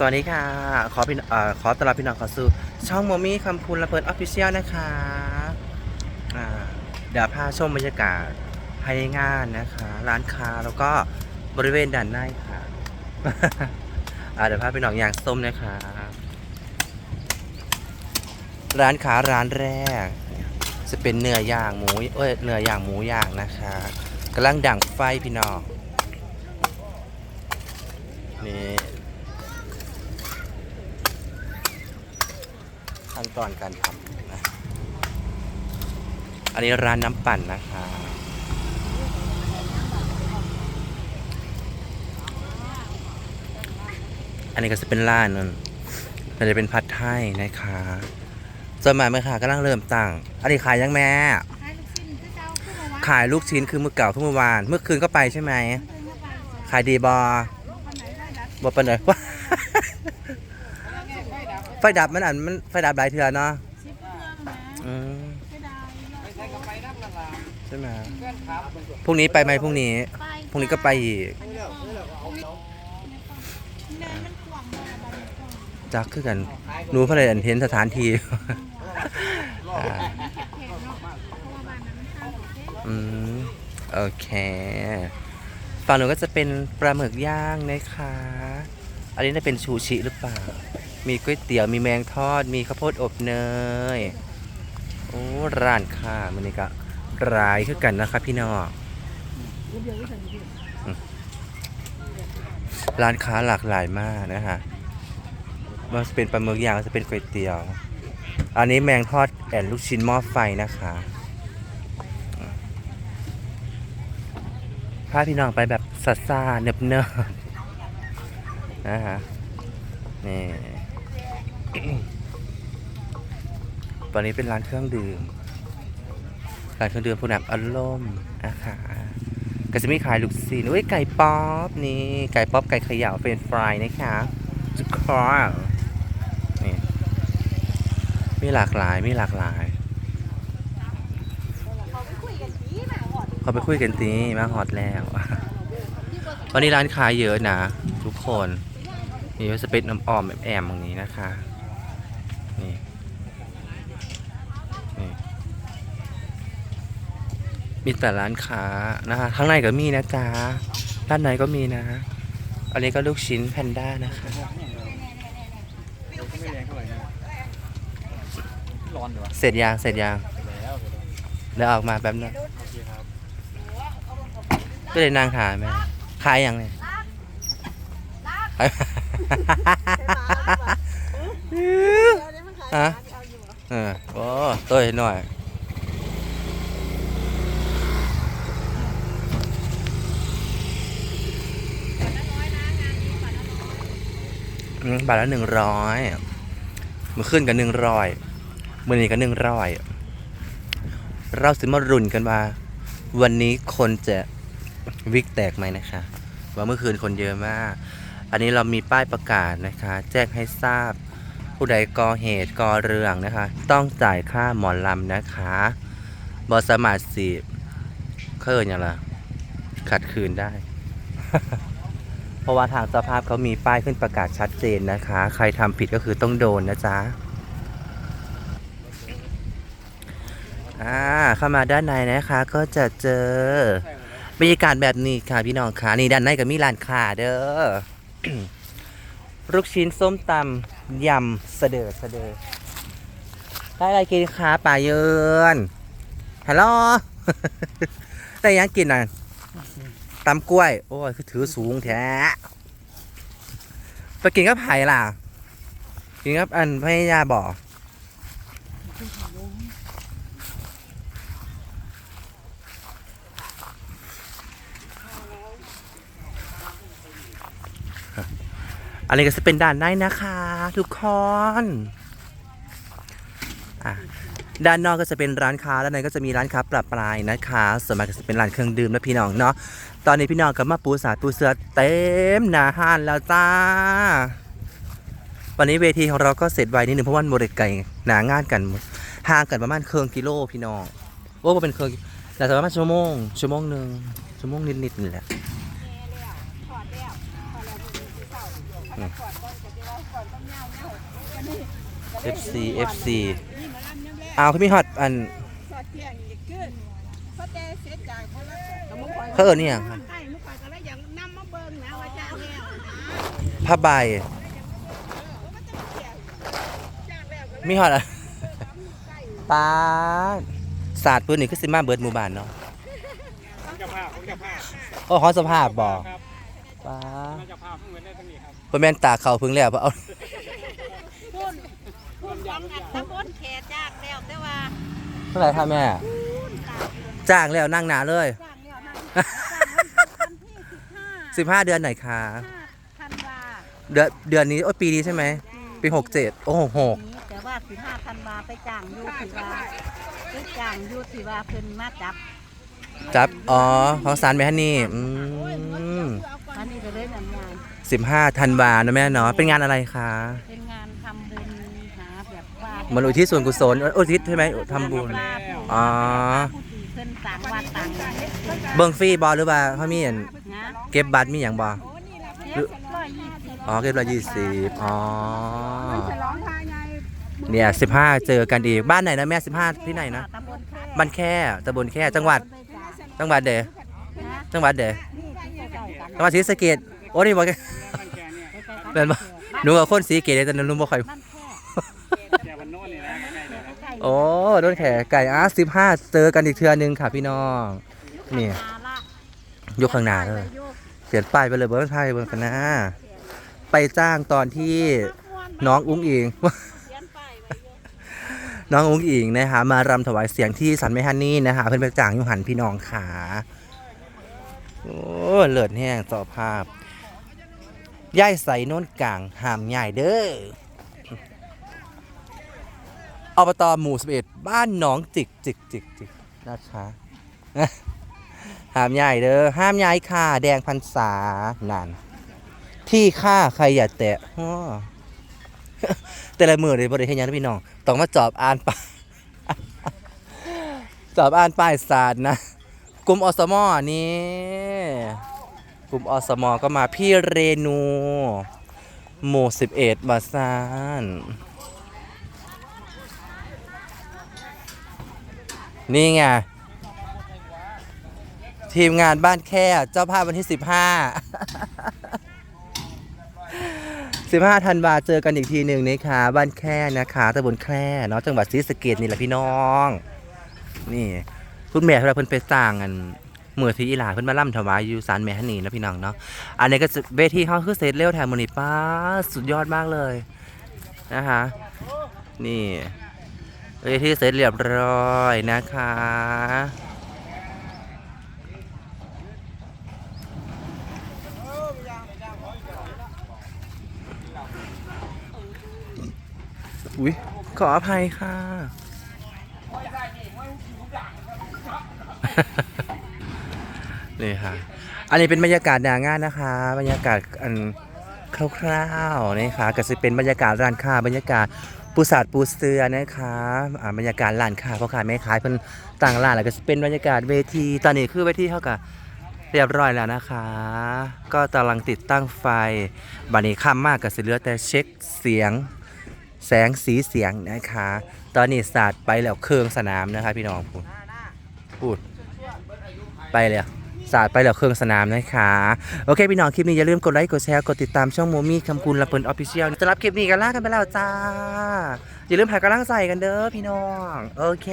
สวัสดีค่ะ ขอพี่เอ่อขอต้อนรับพี่น้องข้าสู่ช่องโมมี่คำพูนระเบิดออฟฟิเชียลนะคะอ่าเดี๋ยวพาชมบรรยากาศภายในงานนะคะ ร้านค้าแล้วก็บริเวณด้านในค่ะอ่าเดี๋ยวพาพี่น้องอย่างส้มนะคะ ร้านค้าร้านแรก จะเป็นเนื้อย่างหมูเอ้ยเนื้อย่างหมูย่างนะคะกำลังดั่งไฟพี่น้องนี่ ขั้นตอนการทำนะอันนี้ร้านน้ำปั่นนะคะอันนี้ก็จะเป็นร้านนั่นมันจะเป็นผัดไทยนะคะส่วนมาเมื่อค่ะกำลังเริ่มตั้งอันนี้ขายยังแม่ขายลูกชิ้นคือเมื่อวานขายลูกชิ้นคือมือเก่าทุกเมื่อวาน เมื่อคืนก็ไปใช่ไหม ขายดีบอคนไหนได้ดับบอเป็นเลย ไฟดับมันอันมันไฟดับหลายเทือเนาะชิปเครื่องนะอืมไม่ได้ไม่ใช่กับไปนักนั่นล่ะใช่ไหมเพื่อนครับพรุ่งนี้ไปไหมพรุ่งนี้ไปพรุ่งนี้ก็ไปอีกเนินมันกว้างมากบางกว้างจักคือกันหนูเพนเลยเห็นสถานที่ อ่าแคบๆเนาะเพราะว่าบ้านนั้นมันข้างโอเคอืมโอเคฝั่งหนูก็จะเป็นปลาหมึกย่างนะคะ อันนี้น่าเป็นชูชิหรือเปล่า มีก๋วยเตี๋ยวมีแมงทอด มีข้าวโพดอบเนยโอ้ร้านค้ามันนี่ก็ร้ายคือกันนะคะพี่น้องร้านค้าหลากหลายมากนะคะมันจะเป็นปลาหมึกย่างมันจะเป็นก๋วยเตี๋ยว อันนี้แมงทอดแอนลูกชิ้นหม้อไฟนะคะพาพี่น้องไปแบบซาซาเนิบเนิบนะคะนี่ ตอนนี้เป็นร้านเครื่องดื่ม ร้านเครื่องดื่มผู้นำอารมณ์นะคะก็จะมีขายลูกศิษย์อุ้ยไก่ป๊อปนี่ ไก่ป๊อปไก่เขย่าเป็นฟรายนะคะจุกคอร์นี่มีหลากหลาย มีหลากหลายเขาไปคุยกันดีแม่หอดเขาไปคุยกันตีมาฮอตแล้ววันนี้ร้านขายเยอะนะ ทุกคนนี่ก็จะเป็นน้ำอ้อมแอมๆตรงนี้นะคะ นี่ นี่ มีแต่ร้านค้านะคะข้างในก็มีนะจ๊ะด้านในก็มีนะ อันนี้ก็ลูกชิ้นแพนด้านะคะ ไม่แรงเท่าไหร่นะร้อนดีวะเสร็จยางเสร็จยางแล้วเดี๋ยวออกมาแป๊บนึงโอเคครับก็เลยนางขายไหมขายอย่างเนี่ยขายฮะเออโอ้ตัวหน่อย บาทละหนึ่งร้อยมือขึ้นกับหนึ่งร้อยมือนี้กับหนึ่งร้อยเราสิมารุนกันว่าวันนี้คนจะวิกแตกไหมนะคะ ว่าเมื่อคืนคนเยอะมาก อันนี้เรามีป้ายประกาศนะคะ แจ้งให้ทราบ ผู้ใดก่อเหตุก่อเรื่องนะคะ ต้องจ่ายค่าหมอลำนะคะบอสมารถสิเคยอย่างละขัดคืนได้ ราะว่าทางสภาพเขามีป้ายขึ้นประกาศชัดเจนนะคะ ใครทำผิดก็คือต้องโดนนะจ๊ะอ่าเข้ามาด้านในนะคะ ก็จะเจอบรรยากาศแบบนี้ค่ะพี่น้องค่ะนี่ด้านในก็มีร้านค้าเด้อลูกชิ้นส้มตำยำเสดอเสดอได้อะไรกินคะป่าเยินฮัลโหลได้ยังกินอะ ตำกล้วย โอ้ยคือถือสูงแท้ไปกินกับไผ่ล่ะ กินกับอันพยายาบออันนี้ก็จะเป็นด่านในนะคะ ทุกคนอะ ด้านนอกก็จะเป็นร้านค้าด้านในก็จะมีร้านค้าปรับปลายนะคะ ส่วนมากก็จะเป็นร้านเครื่องดื่มนะพี่น้องเนาะตอนนี้พี่น้องก็มาปูสาดปูเสือเต็มหนาห้านแล้วจ้า วันนี้เวทีของเราก็เสร็จไวนิดนึงเพราะว่ามันบริไกลหนางานกันห่างกันประมาณเครื่องกิโลพี่น้องโอ้เป็นเครื่องแต่ประมาณชั่วโมงชั่วโมงหนึ่งชั่วโมงนิดๆนี่แหละแม่แล้วถอดแล้วถอดแล้วพรุ่งนี้สิ เศร้าอืมก่อนก่อนจะได้ก่อนต้องเงาเงาวันนี้ FC FC นี่มาลำน้ำแรกอ้าวเขามีฮอตอันสอดเที่ยงอีกขึ้นเพราะแต่เสียจากคนละแต่มุกคอยเขาเอิ้นนี่หยังคะใช่มุกคอยก็เลยอย่างนำมาเบิ่งนะว่าจ้างแล้วนะผ้าใบเออมันจะเที่ยงจ้างแล้วก็เลยมีฮอตอะใกล้ป้าดศาสตร์ปืนนี่คือสิมาเบิดหมู่บ้านเนาะผมจะพาผมจะพาโอ้ฮอตสภาพบ่ครับป้าดน่าจะพาเพิ่งเว้นได้ทั้งนี้ครับเพิ่นแม่นตาเขาเพิ่งแล้วบ่เอาพูนพูน ของอันตำบลแขจ้างแล้วแต่ว่าเท่าไหร่คะแม่พูนตากเดือนจ้างแล้วนั่งหนาเลย จ้างแล้วนะจ้างวันที่สิบห้า15 เดือนไหนคะห้าธันวาเดือนเดือนนี้โอ้ยปีนี้ใช่ไหม ปี 67 โอ้โหหกนี้แต่ว่าสิบห้าธันวาไปจ้างอยู่ที่ว่าไปจ้างอยู่ที่ว่าเพิ่นมาจับจับ อ๋อ ของสารแม่ฮันนี่อืมอันนี้ก็เลยนำงาน15ธันวานะแม่เนาะเป็นงานอะไรคะ เป็นงานทำบุญหาแบบว่า เหมันอุทิศส่วนกุศลเอ้ยอุทิศใช่ไหมทำบุญ อ๋อ ผู้ที่เพิ่นต่างวัดต่างเฮ็ดเบิ่งฟรีบอหรือว่าเขามีอันนะเก็บบัตรมีอย่างบอเฮ็ดร้อยยี่สิบอ๋อเก็บละยี่สิบอ๋อฉลองภายในเนี่ยสิบห้าเจอกันอีกบ้านไหนนะแม่สิบห้าที่ไหนนะตำบลแค่บ้านแค่ตำบลแค่จังหวัดจังหวัดเดนะจังหวัดเดนี่ที่ใกล้ๆกันจังหวัดศรีสะเกษโอ้นี่บอกมันแกเนี่ยใกล้ๆกันเป็นบ่หนูกับคนศรีสะเกษแต่หนูบ่ค่อยมันแค่แก วันโน้นนี่นะใกล้ๆเลยนะใกล้ๆโอ้โดนแขกไก่อาสิบห้าเจอกันอีกเทือนึงค่ะพี่น้อง นี่ ยกข้างหน้าเลยเขียนป้ายไปเลยเบอร์ไทยเบอร์กันนะ ไปจ้างตอนที่น้องอุ้งอิง น้องอุ้งอิงนะคะมารำถวายเสียงที่สันไม่ฮันนี่นะคะเพื่อนไปจ้างอยุหันพี่น้องขาโอ้เลิศแห้งจอภาพย่ายใส่โน้นกลางหามใหญ่เด้อ อบตหมู่11บ้านหนองจิกจิกจิกจิกนะคะห้ามใหญ่เด้อห้ามย้ายค่าแดงพันษานั่นที่ค่าใครอย่าแตะแต่ละมือเลยบริเฮ็ดหยันพี่น้อง ต้องมาจอบอ่านป้ายจอบอ่านป้ายศาสารนะ กลุ่มอสมอนี่กลุ่มอสมก็มาพี่เรนู หมู่11มาซาน นี่ไง ทีมงานบ้านแค่เจ้าภาพวันที่ 15 15ธันวาเจอกันอีกทีหนึ่งนะคะ บ้านแค่นะคะตำบลแค่เนาะจังหวัดศรีสะเกดนี่แหละพี่น้อง นี่คุณแม่เวลาเพิ่นไปสร้างกันเมื่อที่อีหลาเพิ่นมาล่ำถวายอยู่ศาลแม่ฮันนี่นะพี่น้องเนาะอันนี้ก็เวทีเขาคือเสร็จเร็วแถมมอนิป้าสุดยอดมากเลยนะคะนี่ เวทีเสร็จเรียบร้อยนะคะ อุ้ยขออภัยค่ะ นี่ค่ะ อันนี้เป็นบรรยากาศหนางานนะคะ บรรยากาศอันคร่าวๆนี่ค่ะก็จะเป็นบรรยากาศร้านค้าบรรยากาศ ปูสาดปูเสือนะคะอ่าบรรยากาศร้านค้าพ่อค้าแม่ขาเพิ่นต่างร้านแล้วก็จะเป็นบรรยากาศเวทีตอนนี้คือเวทีเท่ากับเรียบร้อยแล้วนะคะ ก็กำลังติดตั้งไฟบัดนี้ค่ำมากก็สิเหลือแต่เช็คเสียงแสงสีเสียงนะคะ ตอนนี้ศาสตร์ไปแล้วเครื่องสนามนะคะพี่น้องพูดพูดไปเลย สาดไปเหล่าเครื่องสนามนะคะ โอเค พี่น้องคลิปนี้อย่าลืมกดไลค์กดแชร์กดติดตามช่องโมมี่คำคุณละเปินออฟฟิเชียลจะรับคลิปนี้กันลากันไปแล้วจ้า อย่าลืมถ่ายกำลังใจกันเด้อพี่น้อง โอเค